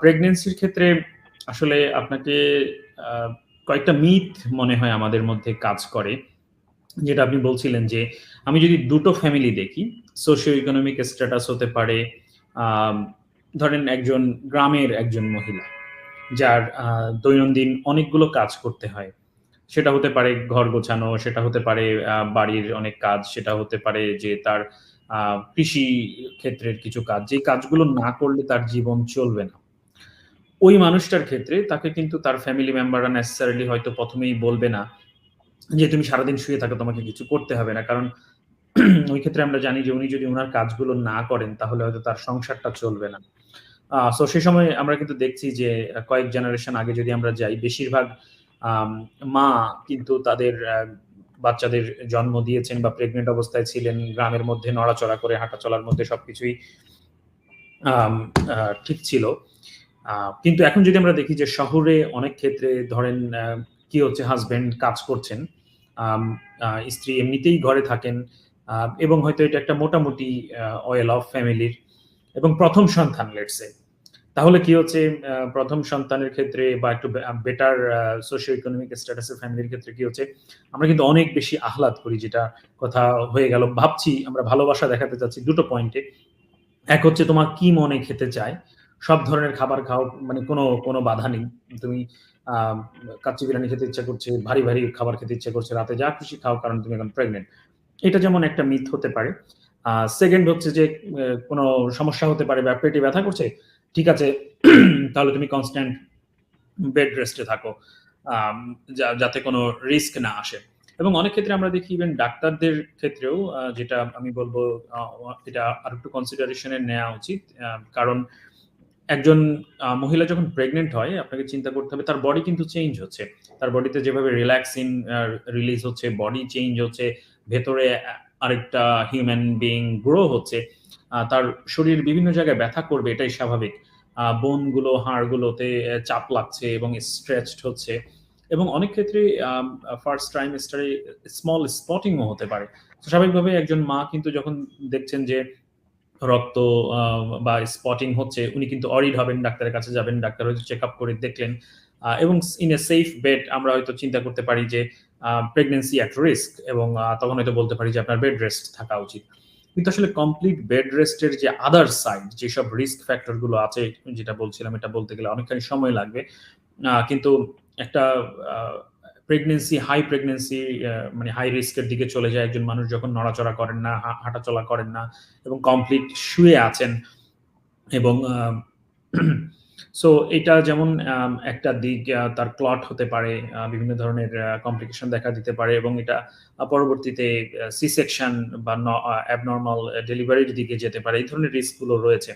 প্রেগনেন্সির ক্ষেত্রে আসলে আপনাকে কয়েকটা মিথ মনে হয় আমাদের মধ্যে কাজ করে। যেটা আপনি বলছিলেন যে, আমি যদি দুটো ফ্যামিলি দেখি, সোশিও ইকোনমিক স্ট্যাটাস হতে পারে ধরেন একজন গ্রামের একজন মহিলা, যার দৈনন্দিন অনেকগুলো কাজ করতে হয়। সেটা হতে পারে ঘর গোছানো, সেটা হতে পারে বাড়ির অনেক কাজ, সেটা হতে পারে যে তার কৃষি ক্ষেত্রের কিছু কাজ। যে কাজগুলো না করলে তার জীবন চলবে না। ওই মানুষটার ক্ষেত্রে তাকে কিন্তু তার ফ্যামিলি মেম্বাররা নেসেসারিলি হয়তো প্রথমেই বলবে না যে, "তুমি সারাদিন শুয়ে থাকো, তোমাকে কিছু করতে হবে না।" কারণ ওই ক্ষেত্রে আমরা জানি যে উনি যদি ওনার কাজগুলো না করেন তাহলে হয়তো তার সংসারটা চলবে না। সো সে সময় আমরা কিন্তু দেখছি যে কয়েক জেনারেশন আগে যদি আমরা যাই, বেশিরভাগ মা কিন্তু তাদের বাচ্চাদের জন্ম দিয়েছেন বা প্রেগনেন্ট অবস্থায় ছিলেন, গ্রামের মধ্যে নড়াচড়া করে হাঁটা চলার মধ্যে সবকিছুই ঠিক ছিল। কিন্তু এখন যদি আমরা দেখি যে শহরে অনেক ক্ষেত্রে ধরেন কি হচ্ছে হাসব্যান্ড কাজ করছেন। স্ত্রী এমনিতেই ঘরে থাকেন। এবং হয়তো এটা একটা মোটামুটি অয়েল অফ ফ্যামিলির এবং প্রথম সন্তান লেটস। তাহলে কি হচ্ছে ১ম সন্তানের ক্ষেত্রে বা একটু বেটার সোশিও ইকোনমিক স্ট্যাটাস এর ফ্যামিলির ক্ষেত্রে কি হচ্ছে? আমরা কিন্তু অনেক বেশি আহ্লাদ করি যেটা কথা হয়ে গেল। ভাবছি আমরা ভালোবাসা দেখাতে চাচ্ছি দুটো পয়েন্টে। এক হচ্ছে তোমার কি মনে খেতে চায়? সব ধরনের খাবার খাও, মানে কোনো কোনো বাধা নেই। তুমি কাচ্চি বিরিয়ানি খেতে ইচ্ছা করছে, ভারী, ভারী খাবার খেতে ইচ্ছা করছে। রাতে যা খুশি খাও কারণ তুমি এখন প্রেগনেন্ট এটা যেমন একটা মিথ হতে পারে। 2nd হচ্ছে যে কোন সমস্যা হতে পারে বা পেটে ব্যথা করছে। ঠিক আছে, তাহলে তুমি কনস্ট্যান্ট বেড রেস্টে থাকো। যাতে কোনো রিস্ক না আসে। এবং অনেক ক্ষেত্রে আমরা দেখি ইভেন ডাক্তারদের ক্ষেত্রেও যেটা আমি বলব এটা আরেকটু কনসিডারেশন এ নেওয়া উচিত। কারণ একজন মহিলা যখন প্রেগনেন্ট হয় আপনাকে চিন্তা করতে হবে তার বডি কিন্তু চেঞ্জ হচ্ছে। তার বডিতে যেভাবে রিল্যাক্সিন আ রিলিজ হচ্ছে, বডি চেঞ্জ হচ্ছে, ভেতরে আরেকটা হিউম্যান বিইং গ্রো হচ্ছে। তার শরীর বিভিন্ন জায়গায় ব্যথা করবে এটাই স্বাভাবিক। আ বোনগুলো, হাড়গুলোতে চাপ লাগছে এবং স্ট্রেচড হচ্ছে। এবং অনেক ক্ষেত্রে ফার্স্ট ট্রাইমেস্টার স্মল স্পটিং ও হতে পারে। স্বাভাবিকভাবে একজন মা কিন্তু যখন দেখছেন যে রক্ত বা স্পটিং হচ্ছে উনি কিন্তু অরিড হবেন, ডাক্তারের কাছে যাবেন। ডাক্তার হয়তো চেকআপ করে দেখলেন। এবং ইন এ সেফ বেড আমরা হয়তো চিন্তা করতে পারি যে আ প্রেগন্যান্সি এট রিস্ক এবং তখন হয়তো বলতে পারি যে আপনার বেড রেস্ট থাকা উচিত। কিন্তু আসলে কমপ্লিট বেড রেস্টের যে আদার সাইড যেসব রিস্ক ফ্যাক্টরগুলো আছে যেটা বলছিলাম এটা বলতে গেলে অনেকখানি সময় লাগবে। কিন্তু একটা প্রেগনেন্সি হাই প্রেগনেন্সি মানে হাই রিস্কের দিকে চলে যায় একজন মানুষ যখন নড়াচড়া করেন না, হাঁটাচলা করেন না এবং কমপ্লিট শুয়ে আছেন। এবং সো এটা যেমন একটা দিক তার ক্লট হতে পারে। বিভিন্ন ধরনের কমপ্লিকেশন দেখা দিতে পারে এবং এটা পরবর্তীতে সি সেকশন বা অ্যাবনরমাল ডেলিভারির দিকে যেতে পারে। এই ধরনের রিস্কগুলো রয়েছে।